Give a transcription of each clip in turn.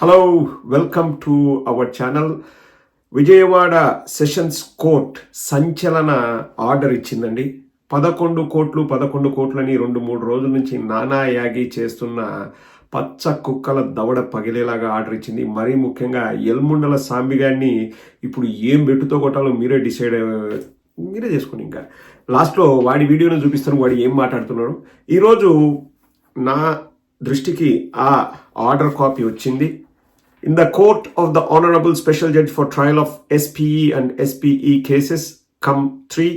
Hello welcome to our channel Vijayawada sessions court సంచలన order ఇచ్చిందండి. పదకొండు కోట్లు పదకొండు కోట్లని రెండు మూడు రోజుల నుంచి నానా యాగి చేస్తున్న పచ్చ కుక్కల దవడ పగిలేలాగా ఆర్డర్ ఇచ్చింది. మరీ ముఖ్యంగా ఎల్ముండల సాంబి గారిని ఇప్పుడు ఏం బెట్టుతో కొట్టాలో మీరే డిసైడ్ మీరే చేసుకోండి ఇంకా. లాస్ట్లో వాడి వీడియోను చూపిస్తాను వాడు ఏం మాట్లాడుతున్నాడు. ఈరోజు నా దృష్టికి ఆ ఆర్డర్ కాపీ వచ్చింది. In the court of the honourable special judge for trial of SPE and SPE cases cum three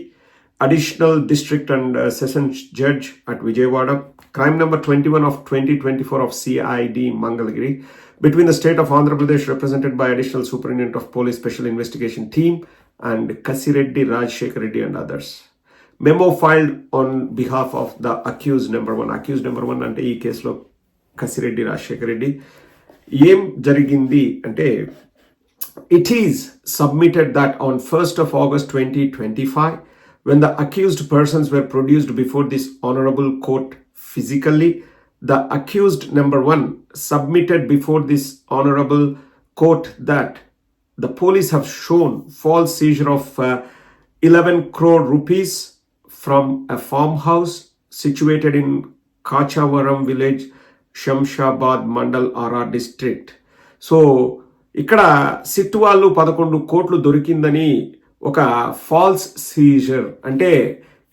additional district and uh, sessions judge at Vijayawada, crime number 21 of 2024 of CID Mangalagiri, between the state of Andhra Pradesh represented by additional superintendent of police special investigation team and Kasireddy Rajshekhar Reddy and others. Memo filed on behalf of the accused number one. Accused number one అంటే ఈ కేసులో కసిరెడ్డి రాజశేఖర రెడ్డి ఏం జరిగింది అంటే it is submitted that on 1st of August 2025, when the accused persons were produced before this honorable court physically, the accused number one submitted before this honorable court that the police have shown false seizure of uh, 11 crore rupees from a farmhouse situated in Kachavaram village, Shamshabad mandal RR district. So ఇక్కడ SIT వాళ్ళు పదకొండు కోట్లు దొరికిందని ఒక falls Caesar అంటే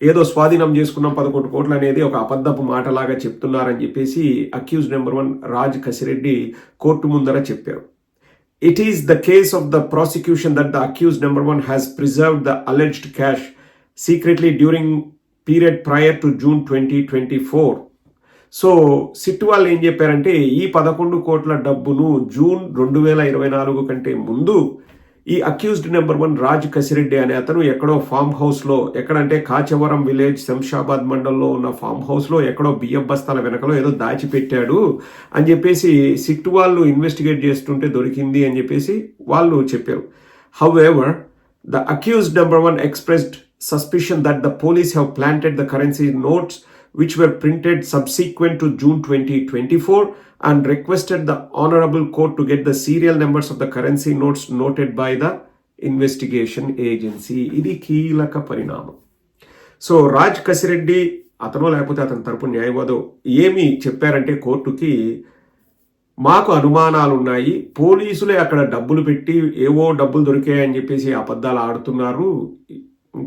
ఏదో స్వాధీనం చేసుకున్నాం పదకొండు కోట్లు అనేది ఒక అబద్ధపు మాటలాగా చెప్తున్నారని చెప్పేసి accused number one Raj Kasireddy court ముందర చెప్పారు. It is the case of the prosecution that the accused number one has preserve the alleged cash secretly during period prior to June twenty twenty four so SIT వాళ్ళు ఏం చెప్పారంటే ఈ పదకొండు కోట్ల డబ్బును June రెండు వేల ఇరవై నాలుగు కంటే ముందు ఈ accused number one Raj Kasireddy అనే అతను ఎక్కడో ఫామ్ హౌస్లో ఎక్కడంటే కాచవరం విలేజ్ శంషాబాద్ మండలంలో ఉన్న ఫామ్ హౌస్లో ఎక్కడో బియ్యం బస్తాల వెనకలో ఏదో దాచిపెట్టాడు అని చెప్పేసి సిట్ వాళ్ళు ఇన్వెస్టిగేట్ చేస్తుంటే దొరికింది అని చెప్పేసి వాళ్ళు చెప్పారు. However the accused number one expressed suspicion that the police have planted the currency notes which were printed subsequent to June 2024 and requested the honorable court to get the serial numbers of the currency notes noted by the investigation agency. ఇది కీలక పరిణామం so Raj Kasireddy అతనో లేకపోతే అతని తరపు న్యాయవాదో ఏమి చెప్పారంటే కోర్టుకి మాకు అనుమానాలు ఉన్నాయి పోలీసులే అక్కడ డబ్బులు పెట్టి ఏవో డబ్బులు దొరికాయని చెప్పేసి అబద్ధాలు ఆడుతున్నారు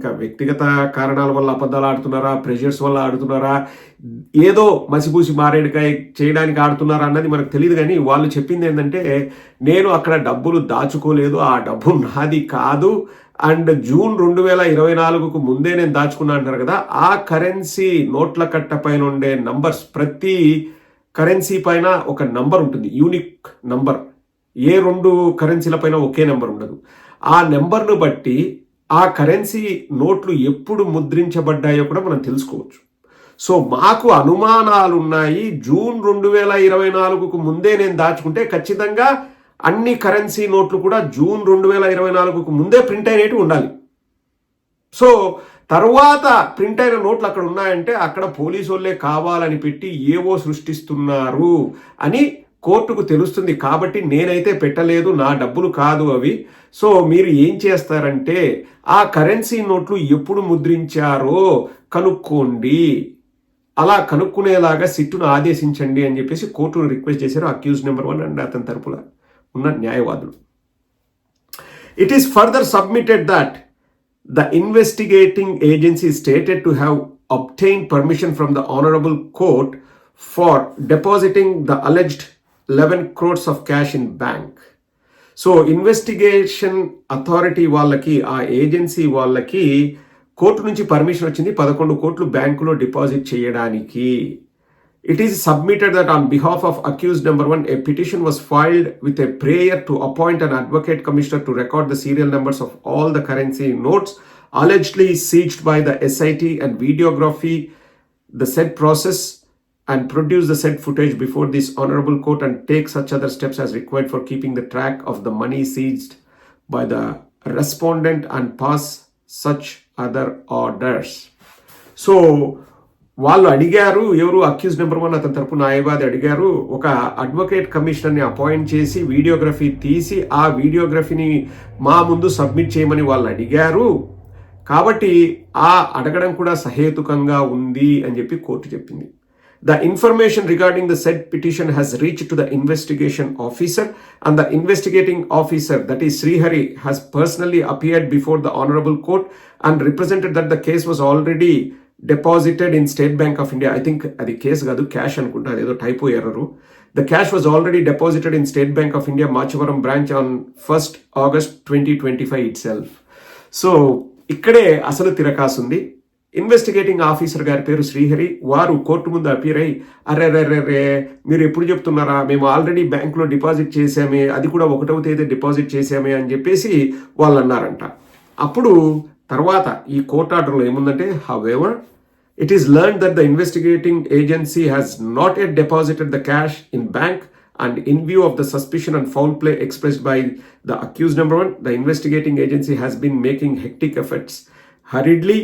ఇంకా వ్యక్తిగత కారణాల వల్ల అబద్ధాలు ఆడుతున్నారా? ప్రెషర్స్ వల్ల ఆడుతున్నారా? ఏదో మసిపూసి మారేడుకాయ చేయడానికి ఆడుతున్నారా అన్నది మనకు తెలియదు కానీ వాళ్ళు చెప్పింది ఏంటంటే నేను అక్కడ డబ్బులు దాచుకోలేదు ఆ డబ్బు నాది కాదు. అండ్ జూన్ రెండు వేల ఇరవై నాలుగుకు ముందే నేను దాచుకున్నా అంటారు కదా ఆ కరెన్సీ నోట్ల కట్ట పైన ఉండే నంబర్స్ ప్రతి కరెన్సీ పైన ఒక నంబర్ ఉంటుంది యూనిక్ నంబర్. ఏ రెండు కరెన్సీల పైన ఒకే నెంబర్ ఉండదు. ఆ నెంబర్ను బట్టి ఆ కరెన్సీ నోట్లు ఎప్పుడు ముద్రించబడ్డాయో కూడా మనం తెలుసుకోవచ్చు. సో మాకు అనుమానాలు ఉన్నాయి జూన్ రెండు వేల ఇరవై నాలుగుకు ముందే నేను దాచుకుంటే ఖచ్చితంగా అన్ని కరెన్సీ నోట్లు కూడా జూన్ రెండు వేల ఇరవై నాలుగుకు ముందే ప్రింట్ అయినట్టు ఉండాలి. సో తర్వాత ప్రింట్ అయిన నోట్లు అక్కడ ఉన్నాయంటే అక్కడ పోలీసు వాళ్ళే కావాలని పెట్టి ఏవో సృష్టిస్తున్నారు అని కోర్టుకు తెలుస్తుంది. కాబట్టి నేనైతే పెట్టలేదు నా డబ్బులు కాదు అవి. సో మీరు ఏం చేస్తారంటే ఆ కరెన్సీ నోట్లు ఎప్పుడు ముద్రించారో కనుక్కోండి. అలా కనుక్కునేలాగా సిట్టును ఆదేశించండి అని చెప్పేసి కోర్టును రిక్వెస్ట్ చేశారు అక్యూజ్ నెంబర్ వన్ అండ్ అతని తరపున ఉన్న న్యాయవాదులు. It is further submitted that the investigating agency stated to have obtain permission from the honourable court for depositing the alleged eleven crores of cash in bank so investigation authority వాళ్ళకి ఆ agency వాళ్ళకి court నుంచి permission వచ్చింది పదకొండు కోట్లు బ్యాంకులో deposit చేయడానికి It is submitted that on behalf of accused number one, a petition was filed with a prayer to appoint an advocate commissioner to record the serial numbers of all the currency notes allegedly seized by the SIT and videography the said process And produce the said footage before this honorable court and take such other steps as required for keeping the track of the money seized by the respondent and pass such other orders. So వాళ్ళు అడిగారు ఎవరు accuse number one అతని తరపు న్యాయవాది అడిగారు ఒక advocate కమిషనర్ని appoint చేసి వీడియోగ్రఫీ తీసి ఆ వీడియోగ్రఫీని మా ముందు సబ్మిట్ చేయమని వాళ్ళు అడిగారు కాబట్టి ఆ అడగడం కూడా సహేతుకంగా ఉంది అని చెప్పి కోర్టు చెప్పింది The information regarding the said petition has reached to the investigation officer, and the investigating officer, that is Srihari, has personally appeared before the Honorable Court and represented that the case was already deposited in State Bank of India. I think అది కేసు కాదు cash అనుకుంటా అదేదో typo error the cash was already deposited in State Bank of India Machavaram branch on first August twenty twenty five itself so ఇక్కడే అసలు తిరకాసుంది investigating officer గారి పేరు శ్రీహరి. వారు కోర్టు ముందు అపీర్ అయ్యి అరే రే రే మీరు ఎప్పుడు చెప్తున్నారా? మేము ఆల్రెడీ బ్యాంకులో డిపాజిట్ చేసామే అది కూడా ఒకటవ తేదీ డిపాజిట్ చేసామే అని చెప్పేసి వాళ్ళు అన్నారంట అప్పుడు తర్వాత ఈ కోర్ట్ ఆర్డర్లో ఏముందంటే however it is learn that the investigating agency has not at deposited the cash in bank and in view of the suspicion and foul play expressed by the accused number one, the investigating agency has been making hectic efforts. Hurriedly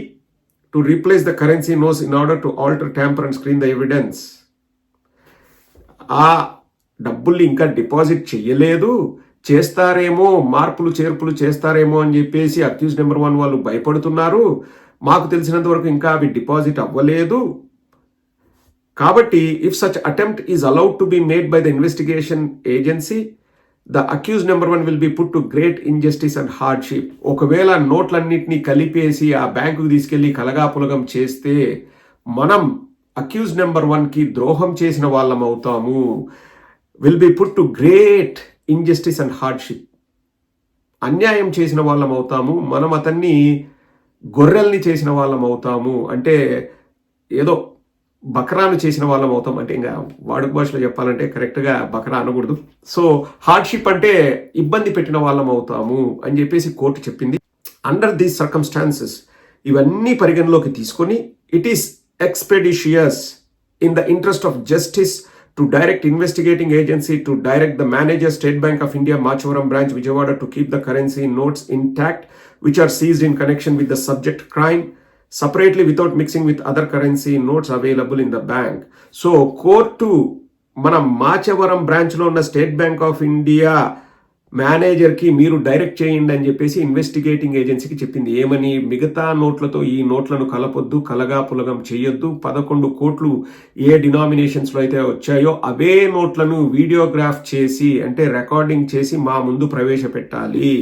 to replace the currency notes in order to alter, tamper, and screen the evidence. ఆ డబ్బుల్ని ఇంకా deposit చేయలేదు చేస్తారేమో మార్పులు చేర్పులు చేస్తారేమో అని చెప్పేసి అక్యూజ్ నెంబర్ వన్ వాళ్ళు భయపడుతున్నారు. మాకు తెలిసినంత వరకు ఇంకా అవి డిపాజిట్ అవ్వలేదు. కాబట్టి if such attempt is allowed to be made by the investigation agency the accused number one will be put to great injustice and hardship ఒకవేళ నోట్లన్నింటినీ కలిపేసి ఆ బ్యాంకుకు తీసుకెళ్ళి కలగాపులగం చేస్తే మనం అక్యూజ్ నెంబర్ వన్కి ద్రోహం చేసిన వాళ్ళం అవుతాము. Will be put to great injustice and hardship అన్యాయం చేసిన వాళ్ళం అవుతాము. మనం అతన్ని గొర్రెల్ని చేసిన వాళ్ళం అవుతాము. అంటే ఏదో బక్రాను చేసిన వాళ్ళం అవుతాం అంటే ఇంకా వాడుక భాషలో చెప్పాలంటే కరెక్ట్గా బకరా అనకూడదు. సో హార్డ్షిప్ అంటే ఇబ్బంది పెట్టిన వాళ్ళం అవుతాము అని చెప్పేసి కోర్టు చెప్పింది. అండర్ దీస్ సర్కమ్స్టాన్సెస్ ఇవన్నీ పరిగణలోకి తీసుకొని it is expeditious in the interest of justice to direct investigating agency to direct the manager State Bank of India Machavaram branch Vijayawada to keep the currency notes intact which are seize in connection with the subject crime separately without mixing with other currency notes available in the bank so court మన మాచవరం బ్రాంచ్లో ఉన్న state Bank of India మేనేజర్కి మీరు direct చేయండి అని చెప్పేసి investigating ఏజెన్సీకి చెప్పింది. ఏమని? మిగతా నోట్లతో ఈ నోట్లను కలపొద్దు కలగా పులగం చేయొద్దు. పదకొండు కోట్లు ఏ డినామినేషన్స్లో అయితే వచ్చాయో అవే నోట్లను వీడియోగ్రాఫ్ చేసి అంటే రికార్డింగ్ చేసి మా ముందు ప్రవేశపెట్టాలి.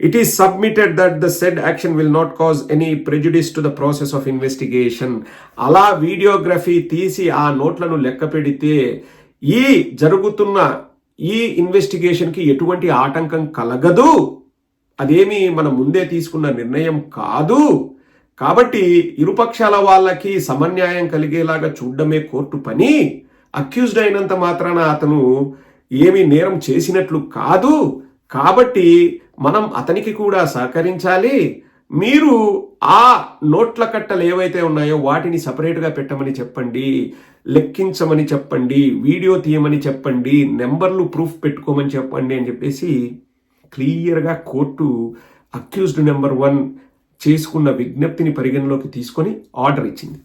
It is submitted that the said action will not cause any prejudice to the process of investigation అలా వీడియోగ్రఫీ తీసి ఆ నోట్లను లెక్క పెడితే ఈ జరుగుతున్న ఈ ఇన్వెస్టిగేషన్కి ఎటువంటి ఆటంకం కలగదు. అదేమి మనం ముందే తీసుకున్న నిర్ణయం కాదు. కాబట్టి ఇరుపక్షాల వాళ్ళకి సమన్యాయం కలిగేలాగా చూడడమే కోర్టు పని. అక్యూజ్డ్ అయినంత మాత్రాన అతను ఏమి నేరం చేసినట్లు కాదు. కాబట్టి మనం అతనికి కూడా సహకరించాలి. మీరు ఆ నోట్ల కట్టలు ఏవైతే ఉన్నాయో వాటిని సపరేట్గా పెట్టమని చెప్పండి లెక్కించమని చెప్పండి వీడియో తీయమని చెప్పండి నెంబర్లు ప్రూఫ్ పెట్టుకోమని చెప్పండి అని చెప్పేసి క్లియర్గా కోర్టు అక్యూజ్డ్ నెంబర్ వన్ చేసుకున్న విజ్ఞప్తిని పరిగణలోకి తీసుకొని ఆర్డర్ ఇచ్చింది.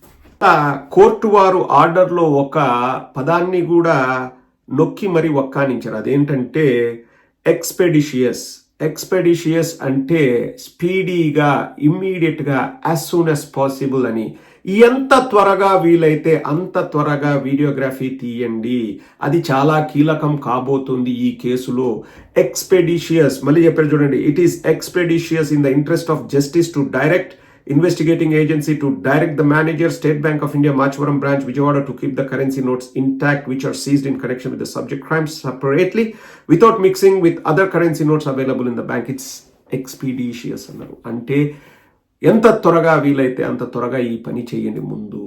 కోర్టు వారు ఆర్డర్లో ఒక పదాన్ని కూడా నొక్కి మరి ఒక్కానించారు అదేంటంటే ఎక్స్పెడిషియస్ ఎక్స్పెడిషియస్ అంటే స్పీడీగా ఇమ్మీడియట్గా యాజ్ సూన్ యాజ్ పాసిబుల్ అని. ఎంత త్వరగా వీలైతే అంత త్వరగా వీడియోగ్రఫీ తీయండి. అది చాలా కీలకం కాబోతుంది ఈ కేసులో. ఎక్స్పెడిషియస్ మళ్ళీ చెప్పారు చూడండి. It is expeditious in the interest of justice to direct investigating agency to direct the manager state bank of india machvaram branch vijayawada to keep the currency notes intact which are seized in connection with the subject crimes separately without mixing with other currency notes available in the bank it's expeditious అన్నారు అంటే ఎంత త్వరగా వీలైతే అంత త్వరగా ఈ పని చేయండి ముందు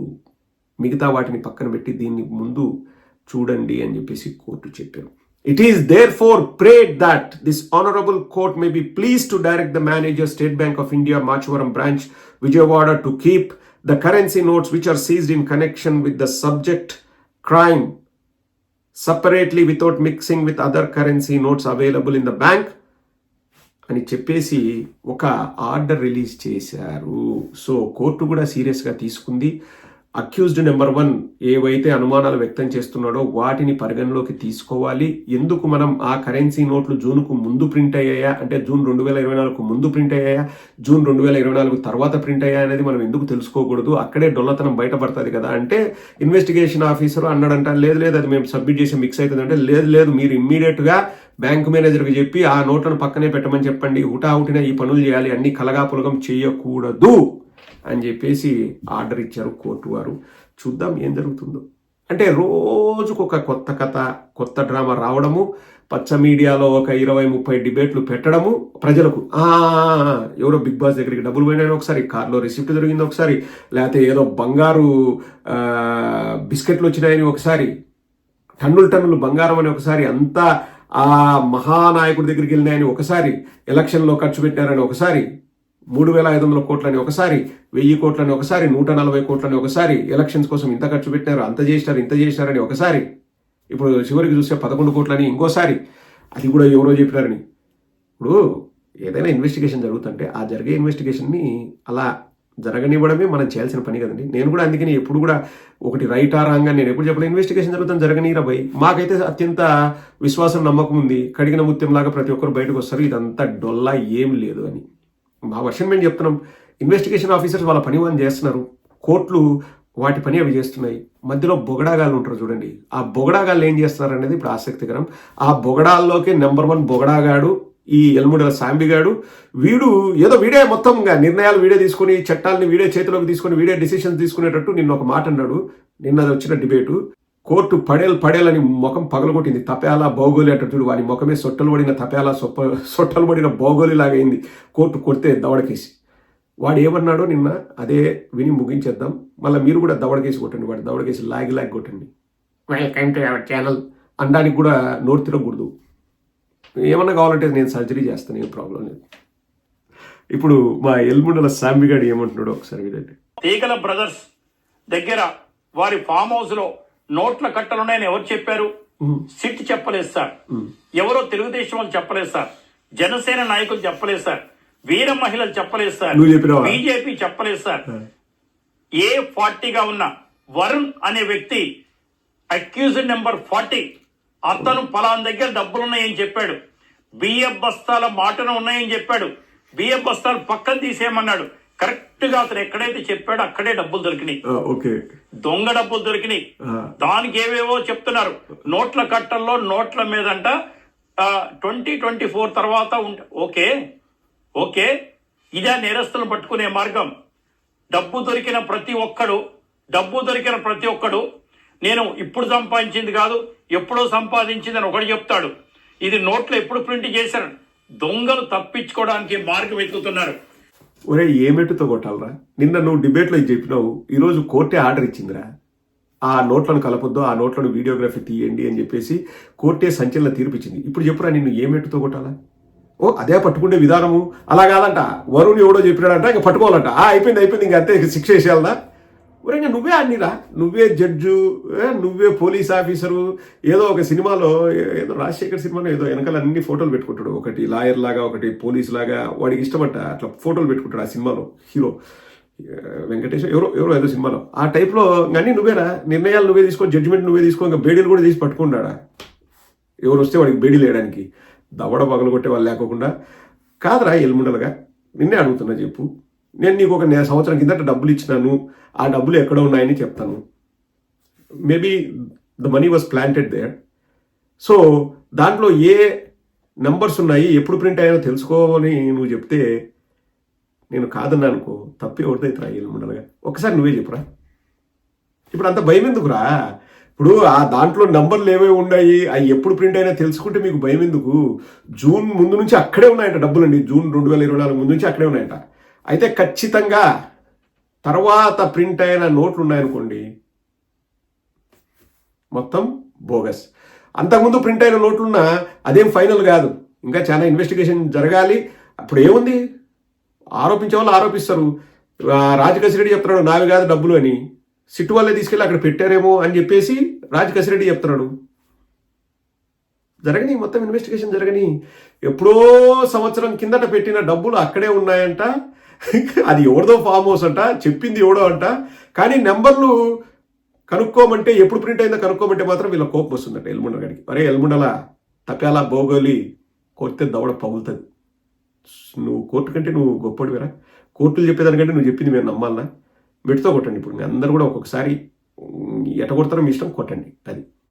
మిగతా వాటిని పక్కన పెట్టి దీన్ని ముందు చూడండి అని చెప్పేసి కోర్టు చెప్పారు It is therefore prayed that this honorable court may be pleased to direct the manager, State Bank of India, Machvaram branch, Vijayawada, to keep the currency notes which are seized in connection with the subject crime separately without mixing with other currency notes available in the bank. అని చెప్పేసి ఒక order release చేశారు so court కూడా సీరియస్గా తీసుకుంది accused number one ఏవైతే అనుమానాలు వ్యక్తం చేస్తున్నాడో వాటిని పరిగణలోకి తీసుకోవాలి. ఎందుకు మనం ఆ కరెన్సీ నోట్లు జూన్కు ముందు ప్రింట్ అయ్యాయా? అంటే జూన్ రెండు వేల ఇరవై నాలుగు ముందు ప్రింట్ అయ్యాయా? జూన్ రెండు వేల ఇరవై నాలుగు తర్వాత ప్రింట్ అయ్యాయా అనేది మనం ఎందుకు తెలుసుకోకూడదు? అక్కడే డొల్లతనం బయటపడుతుంది కదా. అంటే ఇన్వెస్టిగేషన్ ఆఫీసర్ అన్నాడంట లేదు లేదు అది మేము సబ్మిట్ చేసి మిక్స్ అవుతుంది. అంటే లేదు లేదు మీరు ఇమ్మీడియట్గా బ్యాంక్ మేనేజర్కి చెప్పి ఆ నోట్లను పక్కనే పెట్టమని చెప్పండి. హుటాహుటిన ఈ పనులు చేయాలి. అన్ని కలగాపులగం చేయకూడదు. అని చెప్పేసి ఆర్డర్ ఇచ్చారు కోర్టు వారు. చూద్దాం ఏం జరుగుతుందో. అంటే రోజుకొక కొత్త కథ కొత్త డ్రామా రావడము పచ్చ మీడియాలో ఒక ఇరవై ముప్పై డిబేట్లు పెట్టడము ప్రజలకు ఎవరో బిగ్ బాస్ దగ్గరికి డబ్బులు పోయినాయని ఒకసారి కార్లో రిసిప్ట్ దొరికింది ఒకసారి లేకపోతే ఏదో బంగారు బిస్కెట్లు వచ్చినాయని ఒకసారి టన్నులు టన్నులు బంగారం అని ఒకసారి అంతా ఆ మహానాయకుడి దగ్గరికి వెళ్ళినాయని ఒకసారి ఎలక్షన్లో ఖర్చు పెట్టారని ఒకసారి మూడు వేల ఐదు వందల కోట్లని ఒకసారి వెయ్యి కోట్లని ఒకసారి నూట నలభై కోట్లని ఒకసారి ఎలక్షన్స్ కోసం ఇంత ఖర్చు పెట్టినారు అంత చేసినారు ఇంత చేసినారని ఒకసారి. ఇప్పుడు చివరికి చూస్తే పదకొండు కోట్లని ఇంకోసారి. అది కూడా ఎవరో చెప్పినారని. ఇప్పుడు ఏదైనా ఇన్వెస్టిగేషన్ జరుగుతుంటే ఆ జరిగే ఇన్వెస్టిగేషన్ని అలా జరగనివ్వడమే మనం చేయాల్సిన పని కదండి. నేను కూడా అందుకని ఎప్పుడు కూడా ఒకటి రైట్ ఆ రాంగ్ నేను ఎప్పుడు చెప్పలేదు ఇన్వెస్టిగేషన్ జరుగుతుంది జరగనీరా భయ్ మాకైతే అత్యంత విశ్వాసం నమ్మకం ఉంది. కడిగిన ముత్యంలాగా ప్రతి ఒక్కరు బయటకు వస్తారు. ఇదంతా డొల్లా ఏం లేదు అని. మా వర్షన్ మేము చెప్తున్నాం. ఇన్వెస్టిగేషన్ ఆఫీసర్స్ వాళ్ళ పని వాళ్ళు చేస్తున్నారు? కోర్టులు వాటి పని అవి చేస్తున్నాయి. మధ్యలో బొగడాగాళ్ళు ఉంటారు చూడండి. ఆ బొగడాగాళ్ళు ఏం చేస్తున్నారు అనేది ఇప్పుడు ఆసక్తికరం. ఆ బొగడాల్లోకి నెంబర్ వన్ బొగడాగాడు ఈ ఎల్ముడల సాంబిగాడు. వీడు ఏదో వీడే మొత్తం నిర్ణయాలు వీడే తీసుకొని చట్టాలని వీడే చేతిలోకి తీసుకొని వీడే డిసిషన్స్ తీసుకునేటట్టు నిన్న ఒక మాట అన్నాడు. నిన్నది వచ్చిన డిబేటు కోర్టు పడేలు పడేలని ముఖం పగలగొట్టింది. తపేలా బౌగోలి అంటాడు చూడు వాని ముఖమే సొట్టలు పడిన తపేలా సొప్ప సొట్టలు పడిన బౌగోలి లాగా అయింది. కోర్టు కొడితే దవడకేసి. వాడు ఏమన్నాడో నిన్న అదే విని ముగించేద్దాం. మళ్ళీ మీరు కూడా దవడకేసి కొట్టండి వాడు దవడకేసి లాగి లాగి కొట్టండి. వెల్కమ్ టు అవర్ ఛానల్ అనడానికి కూడా నోరు తిరగకూడదు ఏమన్నా కావాలంటే నేను సర్జరీ చేస్తాను ఏం ప్రాబ్లం లేదు. ఇప్పుడు మా ఎల్ముండల సాంబిగాడు ఏమంటున్నాడో ఒకసారి వినండి. తీగల బ్రదర్స్ దగ్గర వారి ఫామ్ హౌస్లో నోట్ల కట్టలున్నాయని ఎవరు చెప్పారు? సిట్ చెప్పలేదు సార్. ఎవరో తెలుగుదేశం వాళ్ళు చెప్పలేదు సార్. జనసేన నాయకులు చెప్పలేదు సార్. వీర మహిళలు చెప్పలేదు సార్? బీజేపీ చెప్పలేదు సార్. ఏ పార్టీగా ఉన్న వరుణ్ అనే వ్యక్తి అక్యూజ్డ్ నెంబర్ ఫార్టీ. అతను పలానా దగ్గర డబ్బులు ఉన్నాయని చెప్పాడు. బియ్యం బస్తాల మాటను ఉన్నాయని చెప్పాడు. బియ్యం బస్తాలు పక్కన తీసేయమన్నాడు. కరెక్ట్గా అతను ఎక్కడైతే చెప్పాడో అక్కడే డబ్బులు దొరికినాయి. ఓకే. దొంగ డబ్బులు దొరికినాయి. దానికి ఏవేవో చెప్తున్నారు. నోట్ల కట్టల్లో నోట్ల మీదంట ట్వంటీ ట్వంటీ ఫోర్ తర్వాత ఓకే. ఓకే. ఇదే నేరస్తులను పట్టుకునే మార్గం. డబ్బు దొరికిన ప్రతి ఒక్కడు డబ్బు దొరికిన ప్రతి ఒక్కడు నేను ఇప్పుడు సంపాదించింది కాదు ఎప్పుడో సంపాదించింది అని ఒకడు చెప్తాడు. ఇది నోట్లో ఎప్పుడు ప్రింట్ చేశారు? దొంగలు తప్పించుకోవడానికి మార్గం వెతుకుతున్నారు ఒరే ఏ మెట్టుతో కొట్టాలరా? నిన్న నువ్వు డిబేట్లో ఇది చెప్పినావు ఈరోజు కోర్టే ఆర్డర్ ఇచ్చిందిరా. ఆ నోట్లను కలపొద్దు ఆ నోట్లను వీడియోగ్రఫీ తీయండి అని చెప్పేసి కోర్టే సంచలన తీర్పిచ్చింది. ఇప్పుడు చెప్పురా నిన్ను ఏ మెట్టుతో కొట్టాలా? ఓ అదే పట్టుకునే విధానము. అలా కాదంట. వరుణ్ ఎవడో చెప్పినాడంట ఇంకా పట్టుకోవాలంట. ఆ అయిపోయింది అయిపోయింది ఇంకా అంతే శిక్ష వేసేయాలనా? ఊరంగా నువ్వే అన్నిరా నువ్వే జడ్జు ఏ, నువ్వే పోలీస్ ఆఫీసరు. ఏదో ఒక సినిమాలో ఏదో రాజశేఖర్ సినిమాలో ఏదో వెనకాల అన్ని ఫోటోలు పెట్టుకుంటాడు. ఒకటి లాయర్ లాగా ఒకటి పోలీస్ లాగా. వాడికి ఇష్టమంట అట్లా ఫోటోలు పెట్టుకుంటాడు ఆ సినిమాలో హీరో. వెంకటేష్ ఎవరో ఎవరో ఏదో సినిమాలో. ఆ టైప్లో అన్నీ నువ్వేరా? నిర్ణయాలు నువ్వే తీసుకో జడ్జిమెంట్ నువ్వే తీసుకో ఇంకా బేడీలు కూడా తీసి పట్టుకుంటాడా ఎవరు వస్తే వాడికి బేడీ వేయడానికి దవడ పగలు కొట్టే వాళ్ళు లేకోకుండా. కాదురా ఎల్ముండలుగా నిన్నే అడుగుతున్నా చెప్పు. నేను నీకు ఒక నెల సంవత్సరం కిందట డబ్బులు ఇచ్చినాను. ఆ డబ్బులు ఎక్కడ ఉన్నాయని చెప్తాను. Maybe the money was planted there so దాంట్లో ఏ నెంబర్స్ ఉన్నాయి ఎప్పుడు ప్రింట్ అయ్యానో తెలుసుకోని నువ్వు చెప్తే నేను కాదన్నా అనుకో తప్పే ఎవరిదైతే ఎల్ముండలుగా ఒకసారి నువ్వే చెప్పురా. ఇప్పుడు అంత భయం ఎందుకురా? ఇప్పుడు ఆ దాంట్లో నంబర్లు ఏమేమి ఉన్నాయి అవి ఎప్పుడు ప్రింట్ అయినా తెలుసుకుంటే మీకు భయం ఎందుకు? జూన్ ముందు నుంచి అక్కడే ఉన్నాయంట డబ్బులండి. జూన్ రెండు వేల ఇరవై నాలుగు ముందు నుంచి అక్కడే ఉన్నాయంట. అయితే ఖచ్చితంగా తర్వాత ప్రింట్ అయిన నోట్లు ఉన్నాయనుకోండి మొత్తం బోగస్. అంతకుముందు ప్రింట్ అయిన నోట్లున్నా అదేం ఫైనల్ కాదు. ఇంకా చాలా ఇన్వెస్టిగేషన్ జరగాలి. అప్పుడు ఏముంది? ఆరోపించే వాళ్ళు ఆరోపిస్తారు. ఆ, రాజకసిరెడ్డి చెప్తున్నాడు నావి కాదు డబ్బులు అని. సిట్టు వాళ్ళే తీసుకెళ్ళి అక్కడ పెట్టారేమో అని చెప్పేసి రాజకసిరెడ్డి చెప్తున్నాడు. జరగని మొత్తం ఇన్వెస్టిగేషన్ జరగని. ఎప్పుడో సంవత్సరం కిందట పెట్టిన డబ్బులు అక్కడే ఉన్నాయంట. అది ఎవరిదో ఫామ్ హౌస్ అంట చెప్పింది ఎవడో అంట. కానీ నెంబర్లు కనుక్కోమంటే ఎప్పుడు ప్రింట్ అయిందో కనుక్కోమంటే మాత్రం వీళ్ళ కోపం వస్తుందంట ఎల్ముండ గడికి అరే ఎల్ముండల తపేలా బోగోలి కొడితే దవడ పగులుతుంది. నువ్వు కోర్టు కంటే నువ్వు గొప్పడివిరా కోర్టులు చెప్పేదానికంటే నువ్వు చెప్పింది మేము నమ్మాలనా? మెట్టుతో కొట్టండి ఇప్పుడు. మీ అందరూ కూడా ఒక్కొక్కసారి ఎట కొడతారో మీ ఇష్టం కొట్టండి. అది.